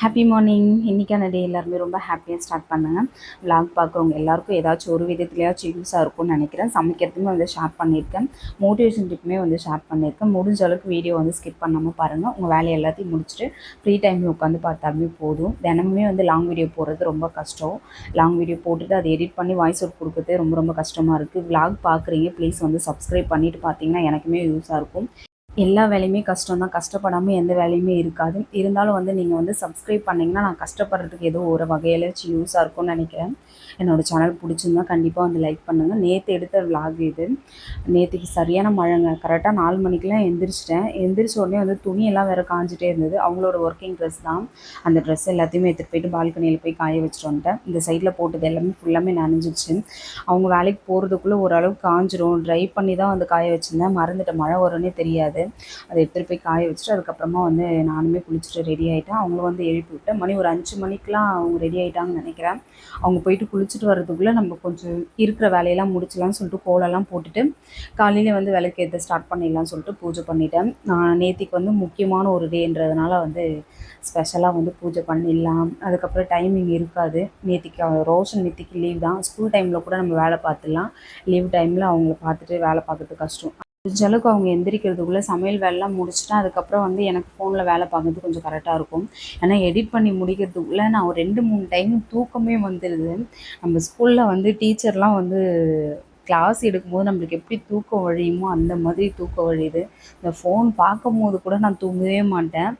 Happy morning இன்றைக்கான டே எல்லாருமே ரொம்ப ஹாப்பியாக ஸ்டார்ட் பண்ணுங்கள் vlog பார்க்குறவங்க எல்லாருக்கும் ஏதாச்சும் ஒரு விதத்துலையாச்சும் யூஸாக இருக்கும்னு நினைக்கிறேன். சமைக்கிறதுமே வந்து ஷேர் பண்ணியிருக்கேன். மோட்டிவேஷன் டிப்புமே வந்து ஷேர் பண்ணியிருக்கேன். முடிஞ்ச அளவுக்கு வீடியோ வந்து ஸ்கிப் பண்ணாமல் பாருங்கள் உங்கள் வேலையை எல்லாத்தையும் முடிச்சுட்டு ஃப்ரீ டைமில் உட்காந்து பார்த்தாலுமே போதும். தினமுமே வந்து லாங் வீடியோ போடுறது ரொம்ப கஷ்டம். லாங் வீடியோ போட்டுட்டு அதை எடிட் பண்ணி வாய்ஸ் அவுட் கொடுக்கறதே ரொம்ப ரொம்ப கஷ்டமாக இருக்குது vlog பார்க்குறீங்க. ப்ளீஸ் வந்து சப்ஸ்கிரைப் பண்ணிவிட்டு பார்த்தீங்கன்னா எனக்குமே யூஸாக இருக்கும். எல்லா வேலையுமே கஷ்டம் தான் கஷ்டப்படாமல் எந்த வேலையுமே இருக்காது. இருந்தாலும் வந்து நீங்கள் வந்து சப்ஸ்கிரைப் பண்ணிங்கன்னா நான் கஷ்டப்படுறதுக்கு ஏதோ ஒரு வகையில் யூஸாக இருக்கும்னு நினைக்கிறேன். என்னோடய சேனல் பிடிச்சிருந்தா கண்டிப்பாக வந்து லைக் பண்ணுங்கள் நேற்று எடுத்த vlog இது. நேற்றுக்கு சரியான மழைங்க. கரெக்டாக நாலு மணிக்கெலாம் எந்திரிச்சிட்டேன். எந்திரிச்ச உடனே வந்து துணியெல்லாம் வேறு காஞ்சிட்டே இருந்தது. அவங்களோட ஒர்க்கிங் ட்ரெஸ் தான். அந்த ட்ரெஸ் எல்லாத்தையுமே எடுத்துகிட்டு போயிட்டு பால்கனியில் போய் காய வச்சுட்டு வந்துட்டேன். இந்த சைடில் போட்டது எல்லாமே ஃபுல்லாமே நனைஞ்சிச்சு அவங்க வேலைக்கு போகிறதுக்குள்ளே ஓரளவுக்கு காஞ்சிரும். ட்ரை பண்ணி தான் வந்து காய வச்சுருந்தேன். மறந்துட்டு மழை வரும்னே தெரியாது. அதை எடுத்துகிட்டு போய் காய வச்சுட்டு அதுக்கப்புறமா வந்து நானுமே குளிச்சுட்டு ரெடி ஆகிட்டேன் அவங்களும் வந்து எழுப்பி விட்டேன் மணி ஒரு அஞ்சு மணிக்கெலாம் அவங்க ரெடி ஆகிட்டாங்கன்னு நினைக்கிறேன். அவங்க போயிட்டு குளிச்சுட்டு வர்றதுக்குள்ளே நம்ம கொஞ்சம் இருக்கிற வேலையெல்லாம் முடிச்சலாம்னு சொல்லிட்டு கோலெல்லாம் போட்டுட்டு காலையில் வந்து விளக்கு ஏற்ற ஸ்டார்ட் பண்ணிடலாம்னு சொல்லிட்டு பூஜை பண்ணிட்டேன். நான் நேத்திக்கு வந்து முக்கியமான ஒரு டேன்றதுனால வந்து ஸ்பெஷலாக வந்து பூஜை பண்ணிடலாம். அதுக்கப்புறம் டைமிங் இருக்காது. நேத்திக்கு ரோஷன் நேத்திக்கு லீவ் தான். ஸ்கூல் டைமில் கூட நம்ம வேலை பார்த்துடலாம். லீவ் டைமில் அவங்கள பார்த்துட்டு வேலை பார்க்கறது கஷ்டம். முடிஞ்ச அளவுக்கு அவங்க எந்திரிக்கிறதுக்குள்ளே சமையல் வேலைலாம் முடிச்சுட்டா அதுக்கப்புறம் வந்து எனக்கு ஃபோனில் வேலை பார்க்கறது கொஞ்சம் கரெக்டாக இருக்கும். ஏன்னா எடிட் பண்ணி முடிக்கிறதுக்குள்ளே நான் ஒரு ரெண்டு மூணு டைம் தூக்கமே வந்துடுது நம்ம ஸ்கூலில் வந்து டீச்சர்லாம் வந்து கிளாஸ் எடுக்கும்போது நம்மளுக்கு எப்படி தூக்கம் வழியுமோ அந்த மாதிரி தூக்கம் வழியுது இந்த ஃபோன் பார்க்கும்போது கூட நான் தூங்கவே மாட்டேன்.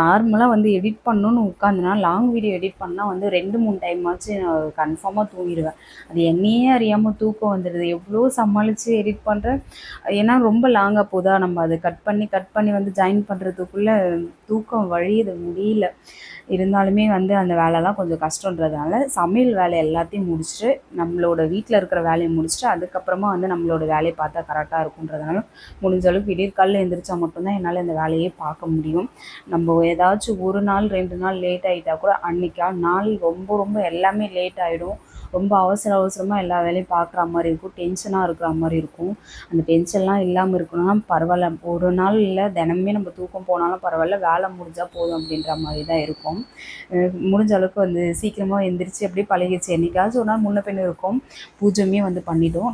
நார்மலாக வந்து எடிட் பண்ணணுன்னு உட்காந்துனா லாங் வீடியோ எடிட் பண்ணால் வந்து ரெண்டு மூணு டைம் ஆச்சு நான் கன்ஃபார்மாக தூங்கிடுவேன். அது என்னையே அறியாமல் தூக்கம் வந்துடுது. எவ்வளோ சமாளித்து எடிட் பண்ணுறேன் ஏன்னா ரொம்ப லாங்காக போதா நம்ம அதை கட் பண்ணி கட் பண்ணி வந்து ஜாயின் பண்ணுறதுக்குள்ளே தூக்கம் வழியுது முடியல. இருந்தாலுமே வந்து அந்த வேலைலாம் கொஞ்சம் கஷ்டன்றதுனால சமையல் வேலை எல்லாத்தையும் முடிச்சுட்டு நம்மளோட வீட்டில் இருக்கிற வேலையை முடிச்சுட்டு அதுக்கப்புறமா வந்து நம்மளோட வேலையை பார்த்தா கரெக்டாக இருக்குன்றதுனால முடிஞ்ச அளவுக்கு விடியற்காலில் எந்திரிச்சா மட்டும்தான் என்னால் இந்த வேலையே பார்க்க முடியும். நம்ம ஏதாச்சும் ஒரு நாள் ரெண்டு நாள் லேட் ஆகிட்டா கூட அன்றைக்கா நாள் ரொம்ப ரொம்ப எல்லாமே லேட் ஆகிடும் ரொம்ப அவசர அவசரமாக எல்லா வேலையும் பார்க்குற மாதிரி இருக்கும். டென்ஷனாக இருக்கிற மாதிரி இருக்கும். அந்த டென்ஷன்லாம் இல்லாமல் இருக்கணும்னா பரவாயில்ல. ஒரு நாள் இல்லை தினமே நம்ம தூக்கம் போனாலும் பரவாயில்ல. வேலை முடிஞ்சால் போதும் அப்படின்ற மாதிரி தான் இருக்கும் முடிஞ்ச அளவுக்கு வந்து சீக்கிரமாக எந்திரிச்சு அப்படியே பழகிடுச்சு. என்றைக்காச்சும் ஒரு நாள் முன்ன பின் இருக்கும். பூஜையுமே வந்து பண்ணிவிடும்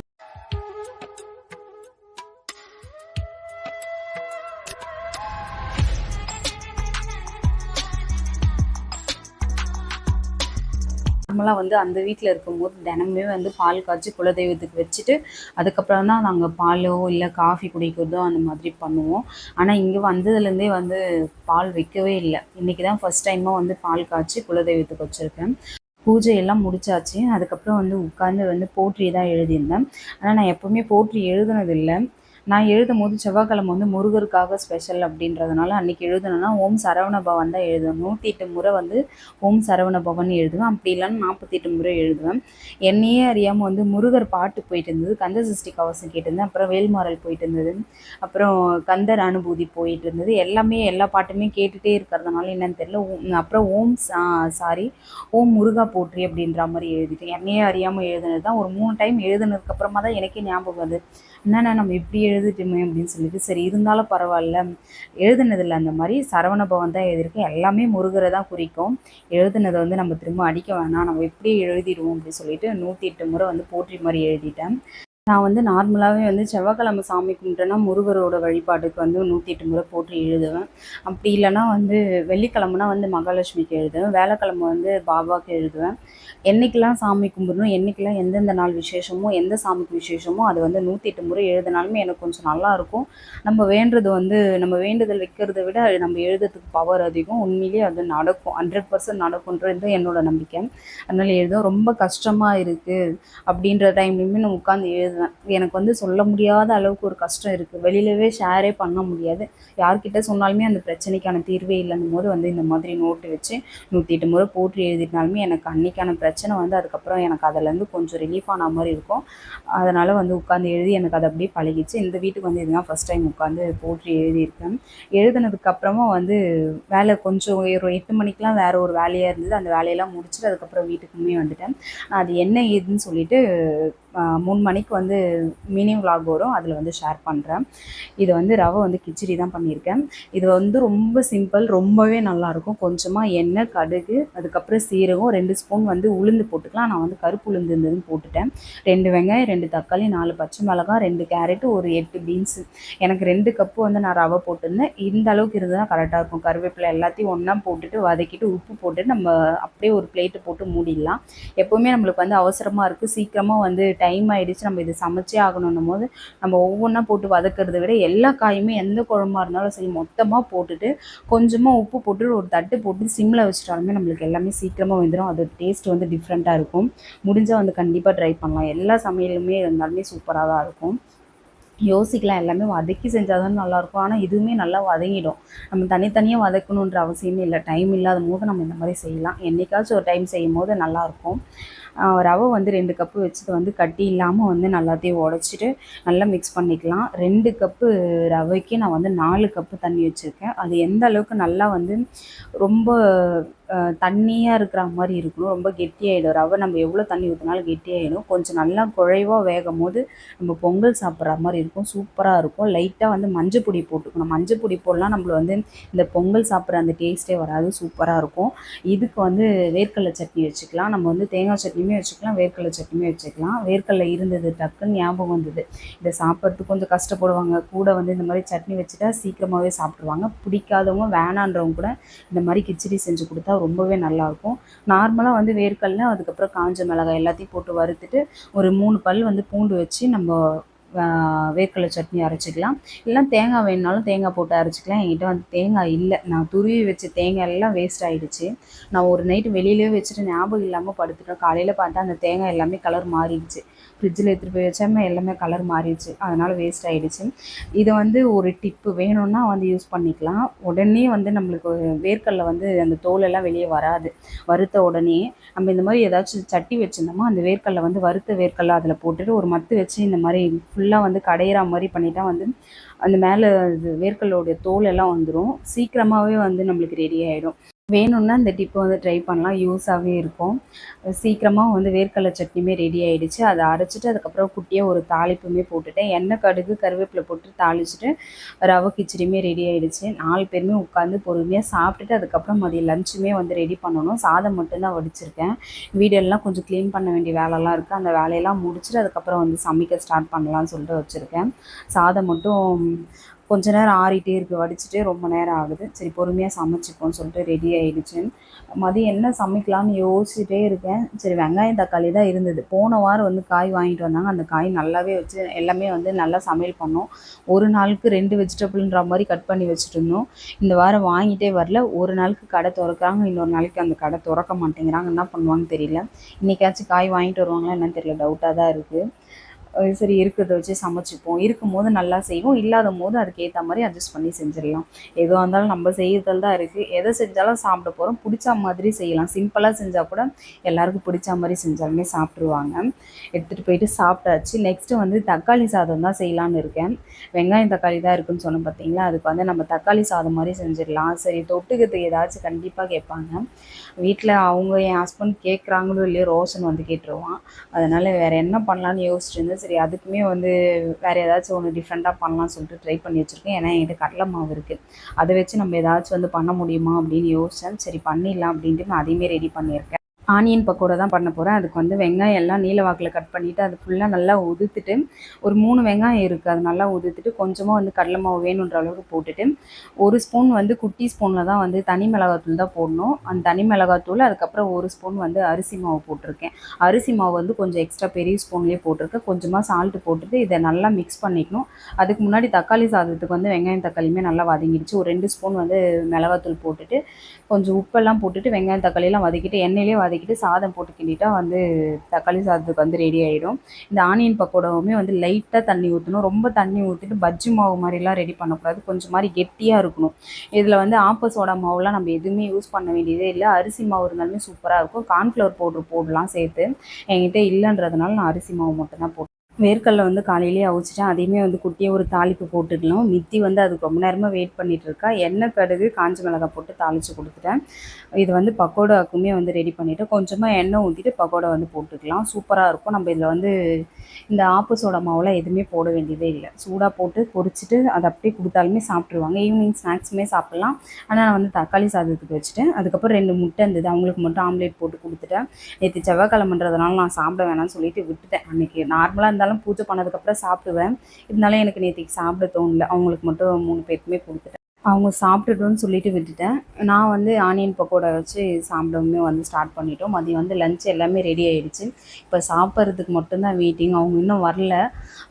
நார்மலாக வந்து அந்த வீட்டில் இருக்கும்போது தினமே வந்து பால் காய்ச்சி குலதெய்வத்துக்கு வச்சுட்டு அதுக்கப்புறம் தான் நாங்கள் பாலோ இல்லை காஃபி குடிக்கிறதோ அந்த மாதிரி பண்ணுவோம். ஆனால் இங்கே வந்ததுலேருந்தே வந்து பால் வைக்கவே இல்லை. இன்றைக்கி தான் ஃபஸ்ட் டைமாக வந்து பால் காய்ச்சி குலதெய்வத்துக்கு வச்சுருக்கேன். பூஜை எல்லாம் முடிச்சாச்சு. அதுக்கப்புறம் வந்து உட்காந்து வந்து போற்றி தான் எழுதியிருந்தேன். ஆனால் நான் எப்போவுமே போற்றி எழுதுனதில்லை. நான் எழுதும் போது செவ்வாய்க்கிழமை வந்து முருகருக்காக ஸ்பெஷல் அப்படின்றதுனால அன்றைக்கி எழுதணும்னா ஓம் சரவண பவன் தான் எழுதுவேன். நூற்றி எட்டு முறை வந்து ஓம் சரவண பவன் எழுதுவேன். அப்படி இல்லைன்னா நாற்பத்தி எட்டு முறை எழுதுவேன். என்னையே அறியாமல் வந்து முருகர் பாட்டு போயிட்டு இருந்தது. கந்த சஷ்டி கவசம் கேட்டிருந்தேன் அப்புறம் வேல்மாறல் போயிட்டு இருந்தது. அப்புறம் கந்தர் அனுபூதி போயிட்டு இருந்தது. எல்லாமே எல்லா பாட்டுமே கேட்டுகிட்டே இருக்கிறதுனால என்னன்னு தெரியல. ஓம் அப்புறம் ஓம் சாரி ஓம் முருகா போற்றி அப்படின்ற மாதிரி எழுதிட்டேன். என்னையே அறியாமல் எழுதுனது தான் ஒரு மூணு டைம் எழுதுனதுக்கு அப்புறமா தான் எனக்கே ஞாபகம் வருது. என்னென்னா நம்ம இப்படி எழுதிட்டோமே அப்படின்னு சொல்லிட்டு சரி இருந்தாலும் பரவாயில்ல. எழுதுனதில்ல. அந்த மாதிரி சரவண பவன் தான் எழுதியிருக்கு. எல்லாமே முருகரை தான் குறிக்கும். எழுதுனதை வந்து நம்ம திரும்ப அடிக்க வேணாம். நம்ம எப்படி எழுதிடுவோம் அப்படின்னு சொல்லிட்டு நூற்றி எட்டு முறை வந்து போற்றி மாதிரி எழுதிட்டேன். நான் வந்து நார்மலாகவே வந்து செவ்வாய்க்கிழமை சாமி கும்பிட்டேன்னா முருகரோட வழிபாட்டுக்கு வந்து நூற்றி எட்டு முறை போற்றி எழுதுவேன். அப்படி இல்லைன்னா வந்து வெள்ளிக்கிழமைனா வந்து மகாலட்சுமிக்கு எழுதுவேன். வேலைக்கிழமை வந்து பாபாவுக்கு எழுதுவேன். என்றைக்கெல்லாம் சாமி கும்பிடணும் என்னைக்கெல்லாம் எந்தெந்த நாள் விசேஷமோ எந்த சாமிக்கு விசேஷமோ அது வந்து நூற்றி எட்டு முறை எழுதினாலுமே எனக்கு கொஞ்சம் நல்லா இருக்கும். நம்ம வேண்டுறது வந்து நம்ம வேண்டுதல் வைக்கிறத விட நம்ம எழுதுறதுக்கு பவர் அதிகம். உண்மையிலேயே அது நடக்கும். ஹண்ட்ரட் பர்சன்ட் நடக்கும்ன்றது என்னோட நம்பிக்கை. அதனால் எழுதும் ரொம்ப கஷ்டமாக இருக்குது அப்படின்ற டைம்லையுமே நான் உட்காந்து எழுதுவேன். எனக்கு வந்து சொல்ல முடியாத அளவுக்கு ஒரு கஷ்டம் இருக்குது வெளியிலவே ஷேரே பண்ண முடியாது. யார்கிட்ட சொன்னாலுமே அந்த பிரச்சனைக்கான தீர்வே இல்லைன்னும் போது வந்து இந்த மாதிரி நோட்டு வச்சு நூற்றி எட்டு முறை போட்டு எழுதினாலுமே எனக்கு அன்னைக்கான பிரச்சனை பிரச்சனை வந்து அதுக்கப்புறம் எனக்கு அதுலேருந்து கொஞ்சம் ரிலீஃப் ஆன மாதிரி இருக்கும். அதனால் வந்து உட்காந்து எழுதி எனக்கு அது அப்படியே பழகிச்சு இந்த வீட்டுக்கு வந்து இதுதான் ஃபஸ்ட் டைம் உட்காந்து போற்றி எழுதியிருக்கேன். எழுதினதுக்கப்புறமா வந்து வேலை கொஞ்சம் ஒரு எட்டு மணிக்கெலாம் வேறு ஒரு வேலையாக இருந்தது. அந்த வேலையெல்லாம் முடிச்சுட்டு அதுக்கப்புறம் வீட்டுக்குமே வந்துட்டேன். அது என்ன ஏதுன்னு சொல்லிட்டு மூணு மணிக்கு வந்து மினி விலாக் வரும். அதில் வந்து ஷேர் பண்ணுறேன் இது வந்து ரவை வந்து கிச்சடி தான் பண்ணியிருக்கேன். இது வந்து ரொம்ப சிம்பிள் ரொம்பவே நல்லாயிருக்கும் கொஞ்சமாக எண்ணெய் கடுகு அதுக்கப்புறம் சீரகம் ரெண்டு ஸ்பூன் வந்து உளுந்து போட்டுக்கலாம். நான் வந்து கருப்பு உளுந்து இருந்ததுன்னு போட்டுட்டேன். ரெண்டு வெங்காயம் ரெண்டு தக்காளி நாலு பச்சை மிளகாய் ரெண்டு கேரட்டு ஒரு எட்டு பீன்ஸு. எனக்கு ரெண்டு கப்பு வந்து நான் ரவை போட்டிருந்தேன். இந்த அளவுக்கு இருந்தால் கரெக்டாக இருக்கும். கருவேப்பிலை எல்லாத்தையும் ஒன்றா போட்டுட்டு வதக்கிட்டு உப்பு போட்டு நம்ம அப்படியே ஒரு பிளேட்டு போட்டு மூடிடலாம். எப்போவுமே நம்மளுக்கு வந்து அவசரமாக இருக்குது சீக்கிரமாக வந்து டைம் ஆகிடுச்சு நம்ம இது சமைச்சே ஆகணுன்னும் போது நம்ம ஒவ்வொன்றா போட்டு வதக்கிறத விட எல்லா காயுமே எந்த குழம்பாக இருந்தாலும் சரி மொத்தமாக போட்டுட்டு கொஞ்சமாக உப்பு போட்டு ஒரு தட்டு போட்டு சிம்மில் வச்சுட்டாலுமே நம்மளுக்கு எல்லாமே சீக்கிரமாக வந்துடும் அது டேஸ்ட் வந்து டிஃப்ரெண்ட்டாக இருக்கும். முடிஞ்சால் வந்து கண்டிப்பாக ட்ரை பண்ணலாம். எல்லா சமையலுமே இருந்தாலுமே சூப்பராக தான் இருக்கும். யோசிக்கலாம் எல்லாமே வதக்கி செஞ்சால் தான் நல்லாயிருக்கும். ஆனால் இதுவுமே நல்லா வதங்கிடும். நம்ம தனித்தனியாக வதக்கணுன்ற அவசியமே இல்லை. டைம் இல்லாத போது நம்ம இந்த மாதிரி செய்யலாம். என்றைக்காச்சும் ஒரு டைம் செய்யும் போது நல்லாயிருக்கும். ரவை வந்து ரெண்டு கப்பு வச்சது வந்து கட்டி இல்லாமல் வந்து நல்லாத்தையும் உடச்சிட்டு நல்லா மிக்ஸ் பண்ணிக்கலாம். ரெண்டு கப்பு ரவைக்கு நான் வந்து நாலு கப்பு தண்ணி வச்சுருக்கேன். அது எந்த அளவுக்கு நல்லா வந்து ரொம்ப தண்ணியாக இருக்கிற மாதிரி இருக்கணும். ரொம்ப கெட்டியாயிடும். ரவை நம்ம எவ்வளோ தண்ணி ஊற்றினாலும் கெட்டியாயிடும். கொஞ்சம் நல்லா குழைவாக வேகும் போது நம்ம பொங்கல் சாப்பிட்ற மாதிரி இருக்கும். சூப்பராக இருக்கும். லைட்டாக வந்து மஞ்சள் பொடி போட்டுக்கணும். மஞ்சள் பொடி போடலாம். நம்மள வந்து இந்த பொங்கல் சாப்பிட்ற அந்த டேஸ்ட்டே வராது. சூப்பராக இருக்கும். இதுக்கு வந்து வேர்க்கடலை சட்னி வச்சுக்கலாம். நம்ம வந்து தேங்காய் சட்னியுமே வச்சுக்கலாம். வேர்க்கடலை சட்னியுமே வச்சுக்கலாம். வேர்க்கடலை இருந்தது டக்குன்னு ஞாபகம் வந்தது. இதை சாப்பிட்றதுக்கு கொஞ்சம் கஷ்டப்படுவாங்க. கூட வந்து இந்த மாதிரி சட்னி வச்சுட்டா சீக்கிரமாகவே சாப்பிட்ருவாங்க பிடிக்காதவங்க வேணான்றவங்க கூட இந்த மாதிரி கிச்சடி செஞ்சு கொடுத்தா ரொம்பவே நல்லாயிருக்கும் நார்மலாக வந்து வேர்க்கல்ல அதுக்கப்புறம் காஞ்ச மிளகாய் எல்லாத்தையும் போட்டு வறுத்துட்டு ஒரு மூணு பல் வந்து பூண்டு வச்சு நம்ம வேர்க்கடலை சட்னி அரைச்சிக்கலாம். இல்லை தேங்காய் வேணுனாலும் தேங்காய் போட்டு அரைச்சிக்கலாம். என்கிட்ட வந்து தேங்காய் இல்லை. நான் துருவி வச்ச தேங்காய் எல்லாம் வேஸ்ட் ஆகிடுச்சு நான் ஒரு நைட்டு வெளியிலே வச்சுட்டு ஞாபகம் இல்லாமல் படுத்துட்டேன். காலையில் பார்த்தா அந்த தேங்காய் எல்லாமே கலர் மாறிடுச்சு. ஃப்ரிட்ஜில் எடுத்துகிட்டு போய் வச்சாமே எல்லாமே கலர் மாறிடுச்சு. அதனால் வேஸ்ட் ஆகிடுச்சு இதை வந்து ஒரு டிப்பு வேணும்னா வந்து யூஸ் பண்ணிக்கலாம். உடனே வந்து நம்மளுக்கு வேர்க்கல்ல வந்து அந்த தோலெல்லாம் வெளியே வராது. வறுத்த உடனே நம்ம இந்த மாதிரி ஏதாச்சும் சட்டி வச்சுருந்தோமோ அந்த வேர்க்கல்ல வந்து வறுத்த வேர்க்கல்ல அதில் போட்டுட்டு ஒரு மத்து வச்சு இந்த மாதிரி ஃபுல்லாக வந்து கடையிற மாதிரி பண்ணிட்டா வந்து அந்த மேலே இது வேர்க்கடலோடைய தோல் எல்லாம் வந்துடும் சீக்கிரமாகவே வந்து நம்மளுக்கு ரெடி ஆகிடும் வேணும்னா இந்த டிப்பை வந்து ட்ரை பண்ணலாம். யூஸாகவே இருக்கும். சீக்கிரமாக வந்து வேர்க்கடலை சட்னியுமே ரெடி ஆகிடுச்சு அதை அரைச்சிட்டு அதுக்கப்புறம் குட்டியாக ஒரு தாளிப்புமே போட்டுட்டேன். எண்ணெய் கடுகு கருவேப்பிலை போட்டு தாளிச்சிட்டு ரவை கிச்சடியுமே ரெடி ஆகிடுச்சு நாலு பேருமே உட்காந்து பொறுமையாக சாப்பிட்டுட்டு அதுக்கப்புறம் மதியம் லஞ்சுமே வந்து ரெடி பண்ணணும். சாதம் மட்டும்தான் வடிச்சிருக்கேன். வீடெல்லாம் கொஞ்சம் க்ளீன் பண்ண வேண்டிய வேலைலாம் இருக்குது அந்த வேலையெல்லாம் முடிச்சுட்டு அதுக்கப்புறம் வந்து சமைக்க ஸ்டார்ட் பண்ணலாம்னு சொல்லிட்டு வச்சுருக்கேன். சாதம் மட்டும் கொஞ்ச நேரம் ஆறிட்டே இருக்குது வடிச்சிட்டே ரொம்ப நேரம் ஆகுது. சரி பொறுமையாக சமைச்சிப்போம்னு சொல்லிட்டு ரெடி ஆகிடுச்சு மதியம் என்ன சமைக்கலாம்னு யோசிச்சுட்டே இருக்கேன். சரி வெங்காயம் தக்காளி தான் இருந்தது. போன வாரம் வந்து காய் வாங்கிட்டு வந்தாங்க. அந்த காய் நல்லாவே வச்சு எல்லாமே வந்து நல்லா சமையல் பண்ணோம். ஒரு நாளுக்கு ரெண்டு வெஜிடபிள்ன்ற மாதிரி கட் பண்ணி வச்சுட்டு இருந்தோம். இந்த வாரம் வாங்கிட்டே வரல. ஒரு நாளுக்கு கடை திறக்கிறாங்க. இன்னொரு நாளைக்கு அந்த கடை திறக்க மாட்டேங்கிறாங்க. என்ன பண்ணுவாங்கன்னு தெரியல. இன்றைக்காச்சும் காய் வாங்கிட்டு வருவாங்களா என்னன்னு தெரியல. டவுட்டாக தான் இருக்குது சரி இருக்கிறத வச்சு சமைச்சிப்போம். இருக்கும்போது நல்லா செய்வோம். இல்லாத போது அதுக்கேற்ற மாதிரி அட்ஜஸ்ட் பண்ணி செஞ்சிடலாம். எதுவாக இருந்தாலும் நம்ம செய்யறதில் தான் இருக்குது எதை செஞ்சாலும் சாப்பிட போகிறோம் பிடிச்ச மாதிரி செய்யலாம். சிம்பிளாக செஞ்சால் கூட எல்லாருக்கும் பிடிச்ச மாதிரி செஞ்சாலுமே சாப்பிட்ருவாங்க எடுத்துகிட்டு போயிட்டு சாப்பிட்டாச்சு. நெக்ஸ்ட்டு வந்து தக்காளி சாதம் தான் செய்யலான்னு இருக்கேன். வெங்காயம் தக்காளி தான் இருக்குன்னு சொன்னோம் பார்த்தீங்களா அதுக்கு வந்து நம்ம தக்காளி சாதம் மாதிரி செஞ்சிடலாம். சரி தொட்டுக்கிறதுக்கு ஏதாச்சும் கண்டிப்பாக கேட்பாங்க. வீட்டில் அவங்க என் ஹஸ்பண்ட் கேட்குறாங்களோ இல்லையோ ரோஷன் வந்து கேட்டுருவான். அதனால் வேறு என்ன பண்ணலான்னு யோசிச்சுட்டு சரி அதுக்குமே வந்து வேறு ஏதாச்சும் ஒன்று டிஃப்ரெண்ட்டாக பண்ணலாம்னு சொல்லிட்டு ட்ரை பண்ணி வச்சுருக்கேன். ஏன்னா என்கிட்ட கடலை மாவு இருக்குது அதை வச்சு நம்ம ஏதாச்சும் வந்து பண்ண முடியுமா அப்படின்னு யோசித்தேன் சரி பண்ணிடலாம் அப்படின்ட்டு நான் அதையுமே ரெடி பண்ணியிருக்கேன். ஆனியன் பக்கோடா தான் பண்ண போகிறேன் அதுக்கு வந்து வெங்காயம் எல்லாம் நீல வாக்கில் கட் பண்ணிவிட்டு அது ஃபுல்லாக நல்லா உதுத்துட்டு ஒரு மூணு வெங்காயம் இருக்குது அது நல்லா உதுத்துட்டு கொஞ்சமாக வந்து கடலை மாவு வேணுன்ற அளவுக்கு போட்டுட்டு ஒரு ஸ்பூன் வந்து குட்டி ஸ்பூனில் தான் வந்து தனி மிளகாத்தூள் தான் போடணும். அந்த தனி மிளகாத்தூள் அதுக்கப்புறம் ஒரு ஸ்பூன் வந்து அரிசி மாவு போட்டிருக்கேன். அரிசி மாவு வந்து கொஞ்சம் எக்ஸ்ட்ரா பெரிய ஸ்பூன்லேயே போட்டிருக்கேன். கொஞ்சமாக சால்ட்டு போட்டுட்டு இதை நல்லா மிக்ஸ் பண்ணிக்கணும். அதுக்கு முன்னாடி தக்காளி சாதத்துக்கு வந்து வெங்காயம் தக்காளியுமே நல்லா வதங்கிடுச்சு. ஒரு ரெண்டு ஸ்பூன் வந்து மிளகாத்தூள் போட்டுட்டு கொஞ்சம் உப்பெல்லாம் போட்டுட்டு வெங்காயம் தக்காளியெல்லாம் வதக்கிட்டு எண்ணெயிலே வதக்கிட்டு சாதம் போட்டு கிண்டிட்டா வந்து தக்காளி சாதத்துக்கு வந்து ரெடி ஆகிடும் இந்த ஆனியன் பக்கோடாவுமே வந்து லைட்டாக தண்ணி ஊற்றணும் ரொம்ப தண்ணி ஊற்றிட்டு பஜ்ஜி மாவு மாதிரிலாம் ரெடி பண்ணக்கூடாது. கொஞ்சம் மாதிரி கெட்டியாக இருக்கணும். இதில் வந்து ஆப்ப சோடா மாவுலாம் நம்ம எதுவுமே யூஸ் பண்ண வேண்டியதே இல்லை. அரிசி மாவு இருந்தாலுமே சூப்பராக இருக்கும். கார்ன்ஃப்ளவர் பவுட்ரு போடலாம் சேர்த்து. என்கிட்ட இல்லைன்றதுனால நான் அரிசி மாவு மட்டும்தான் போட்டேன் வேர்க்கடலை வந்து காலையிலேயே அவிச்சிட்டேன். அதையுமே வந்து குட்டியாக ஒரு தாளிப்பு போட்டுக்கலாம். மித்தி வந்து அதுக்கு ரொம்ப நேரமாக வெயிட் பண்ணிட்டு இருக்கா. எண்ணெய் கடுகு காஞ்ச மிளகாய் போட்டு தாளித்து கொடுத்துட்டேன். இது வந்து பக்கோடாக்குமே வந்து ரெடி பண்ணிவிட்டு கொஞ்சமாக எண்ணெய் ஊற்றிட்டு பக்கோடா வந்து போட்டுக்கலாம். சூப்பராக இருக்கும். நம்ம இதில் வந்து இந்த ஆப்பு சோடா மாவுலாம் எதுவுமே போட வேண்டியதே இல்லை. சூடாக போட்டு பொரிச்சிட்டு அதை அப்படியே கொடுத்தாலுமே சாப்பிட்ருவாங்க ஈவினிங் ஸ்நாக்ஸுமே சாப்பிட்லாம். ஆனால் நான் வந்து தக்காளி சாதத்துக்கு வச்சுட்டேன். அதுக்கப்புறம் ரெண்டு முட்டை இருந்தது. அவங்களுக்கு மட்டும் ஆம்லேட் போட்டு கொடுத்துட்டேன். நேற்று செவ்வாய்க்கிழமன்றதுனால நான் சாப்பிட வேணாம்னு சொல்லிட்டு விட்டுட்டேன். அன்றைக்கி நார்மலாக இருந்தாலும் பூஜை பண்ணதுக்கப்புறம் சாப்பிடுவேன். இருந்தாலும் எனக்கு நேற்றுக்கு சாப்பிட தோணல. அவங்களுக்கு மட்டும் மூணு பேருக்குமே கொடுத்துட்டேன். அவங்க சாப்பிட்டுட்டோன்னு சொல்லிட்டு விட்டுட்டேன். நான் வந்து ஆனியன் பக்கோடா வச்சு சாப்பிடவுமே வந்து ஸ்டார்ட் பண்ணிட்டோம். மதியம் வந்து லஞ்ச் எல்லாமே ரெடி ஆகிடுச்சு இப்போ சாப்பிட்றதுக்கு மட்டும்தான் வெயிட்டிங் அவங்க இன்னும் வரல.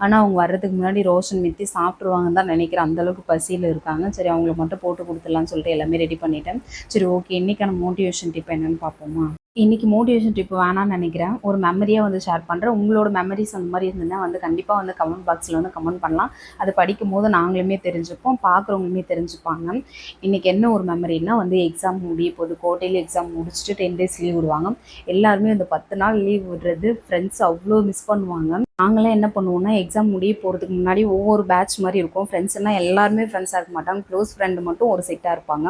ஆனால் அவங்க வர்றதுக்கு முன்னாடி ரோஷன் மித்தி சாப்பிட்ருவாங்கன்னு தான் நினைக்கிறேன். அந்தளவுக்கு பசியில் இருக்காங்க. சரி அவங்களுக்கு மட்டும் போட்டு கொடுத்துடலான்னு சொல்லிட்டு எல்லாமே ரெடி பண்ணிட்டேன். சரி ஓகே இன்றைக்கான மோட்டிவேஷன் டிப் என்னன்னு பார்ப்போமா? இன்றைக்கி மோட்டிவேஷன் ட்ரிப் வேணாம்னு நினைக்கிறேன். ஒரு மெமரியாக வந்து ஷேர் பண்ணுறேன் உங்களோட மெமரிஸ் அந்த மாதிரி இருந்ததுன்னா வந்து கண்டிப்பாக வந்து கமெண்ட் பாக்ஸில் வந்து கமெண்ட் பண்ணலாம். அது படிக்கும் போது நாங்களுமே தெரிஞ்சுப்போம். பார்க்குறவங்களுமே தெரிஞ்சுப்பாங்க. இன்றைக்கி என்ன ஒரு மெமரினா வந்து எக்ஸாம் முடிய போது கோட்டையில் எக்ஸாம் முடிச்சுட்டு டென் டேஸ் லீவ் விடுவாங்க. எல்லாருமே அந்த பத்து நாள் லீவ் விடுறது. ஃப்ரெண்ட்ஸ் அவ்வளோ மிஸ் பண்ணுவாங்க. நாங்களாம் என்ன பண்ணுவோம்னா எக்ஸாம் முடிய போகிறதுக்கு முன்னாடி ஒவ்வொரு பேட்ச் மாதிரி இருக்கும். ஃப்ரெண்ட்ஸ்னால் எல்லாருமே ஃப்ரெண்ட்ஸாக இருக்க மாட்டாங்க. க்ளோஸ் ஃப்ரெண்டு மட்டும் ஒரு செட்டாக இருப்பாங்க.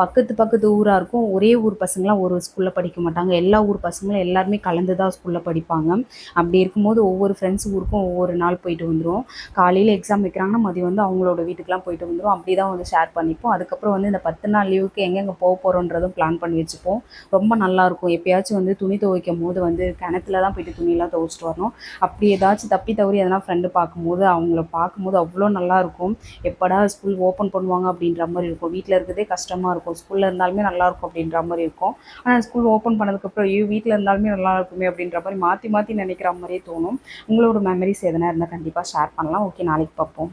பக்கத்து பக்கத்து ஊராக இருக்கும். ஒரே ஊர் பசங்களாம் ஒரு ஸ்கூலில் படிக்க மாட்டாங்க. எல்லா ஊர் பசங்களும் எல்லாருமே கலந்து தான் ஸ்கூலில் படிப்பாங்க. அப்படி இருக்கும்போது ஒவ்வொரு ஃப்ரெண்ட்ஸ் ஊருக்கும் ஒவ்வொரு நாள் போயிட்டு வந்துடும் காலையில் எக்ஸாம் வைக்கிறாங்கன்னா மதியம் வந்து அவங்களோட வீட்டுக்குலாம் போயிட்டு வந்துடும் அப்படி தான் வந்து ஷேர் பண்ணிப்போம். அதுக்கப்புறம் வந்து இந்த பத்து நாள் லீவுக்கு எங்கெங்கே போக போகிறோன்றதும் பிளான் பண்ணி வச்சுப்போம். ரொம்ப நல்லாயிருக்கும் எப்பயாச்சும் வந்து துணி துவைக்கும் போது வந்து கிணத்துல தான் போயிட்டு துணியெல்லாம் துவைச்சிட்டு வரணும். அப்படி ஏதாச்சும் தப்பி தவறி எதனா ஃப்ரெண்டு பார்க்கும்போது அவங்கள பார்க்கும்போது அவ்வளோ நல்லாயிருக்கும் எப்படா ஸ்கூல் ஓப்பன் பண்ணுவாங்க அப்படின்ற மாதிரி இருக்கும். வீட்டில் இருக்கிறதே கஷ்டமாக இருக்கும். ஸ்கூலில் இருந்தாலுமே நல்லாயிருக்கும் அப்படின்ற மாதிரி இருக்கும். ஆனால் ஸ்கூல் ஓப்பன் பண்ணதுக்கப்புறம் ஐயோ வீட்டில் இருந்தாலுமே நல்லா இருக்குமே அப்படின்ற மாதிரி மாற்றி மாற்றி நினைக்கிற மாதிரியே தோணும். உங்களோட மெமரிஸ் எதனா இருந்தால் கண்டிப்பாக ஷேர் பண்ணலாம். ஓகே நாளைக்கு பார்ப்போம்.